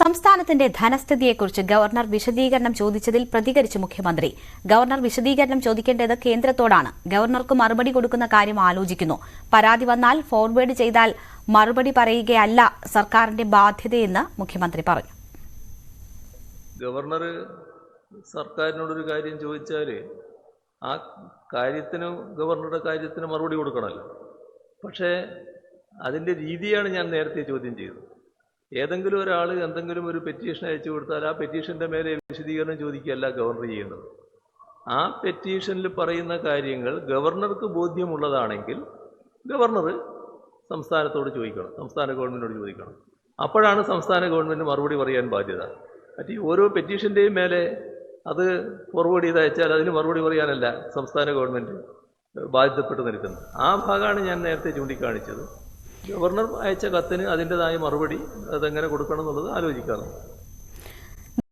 സംസ്ഥാനത്തിന്റെ ധനസ്ഥിതിയെക്കുറിച്ച് ഗവർണർ വിശദീകരണം ചോദിച്ചതിൽ പ്രതികരിച്ച് മുഖ്യമന്ത്രി. ഗവർണർ വിശദീകരണം ചോദിക്കേണ്ടത് കേന്ദ്രത്തോടാണ്. ഗവർണർക്ക് മറുപടി കൊടുക്കുന്ന കാര്യം ആലോചിക്കുന്നു. പരാതി വന്നാൽ ഫോർവേഡ് ചെയ്താൽ മറുപടി പറയുകയല്ല സർക്കാരിന്റെ ബാധ്യതയെന്ന് മുഖ്യമന്ത്രി പറഞ്ഞു. ഗവർണർ സർക്കാരിനോടൊരു കാര്യം ചോദിച്ചാൽ ആ കാര്യത്തിന് ഗവർണറുടെ കാര്യത്തിന് മറുപടി കൊടുക്കണമല്ലോ. പക്ഷേ അതിന്റെ രീതിയാണ് ഞാൻ നേരത്തെ ചോദ്യം ചെയ്തത്. ഏതെങ്കിലും ഒരാൾ എന്തെങ്കിലും ഒരു പെറ്റീഷൻ അയച്ചു കൊടുത്താൽ ആ പെറ്റീഷന്റെ മേലെ വിശദീകരണം ചോദിക്കുകയല്ല ഗവർണർ ചെയ്യുന്നത്. ആ പെറ്റീഷനിൽ പറയുന്ന കാര്യങ്ങൾ ഗവർണർക്ക് ബോധ്യമുള്ളതാണെങ്കിൽ ഗവർണർ സംസ്ഥാനത്തോട് ചോദിക്കണം സംസ്ഥാന ഗവൺമെന്റിനോട് ചോദിക്കണം. അപ്പോഴാണ് സംസ്ഥാന ഗവൺമെന്റ് മറുപടി പറയാൻ ബാധ്യത. മറ്റേ ഓരോ പെറ്റീഷന്റെയും മേലെ അത് ഫോർവേഡ് ചെയ്ത് അയച്ചാൽ അതിന് മറുപടി പറയാനല്ല സംസ്ഥാന ഗവൺമെന്റ് ബാധ്യതപ്പെട്ട് നിൽക്കുന്നത്. ആ ഭാഗമാണ് ഞാൻ നേരത്തെ ചൂണ്ടിക്കാണിച്ചത്. ഗവർണർ അയച്ച കത്തിന് അതിന്റെതായ മറുപടി അതെങ്ങനെ കൊടുക്കണം എന്നുള്ളത് ആലോചിക്കാറുണ്ട്.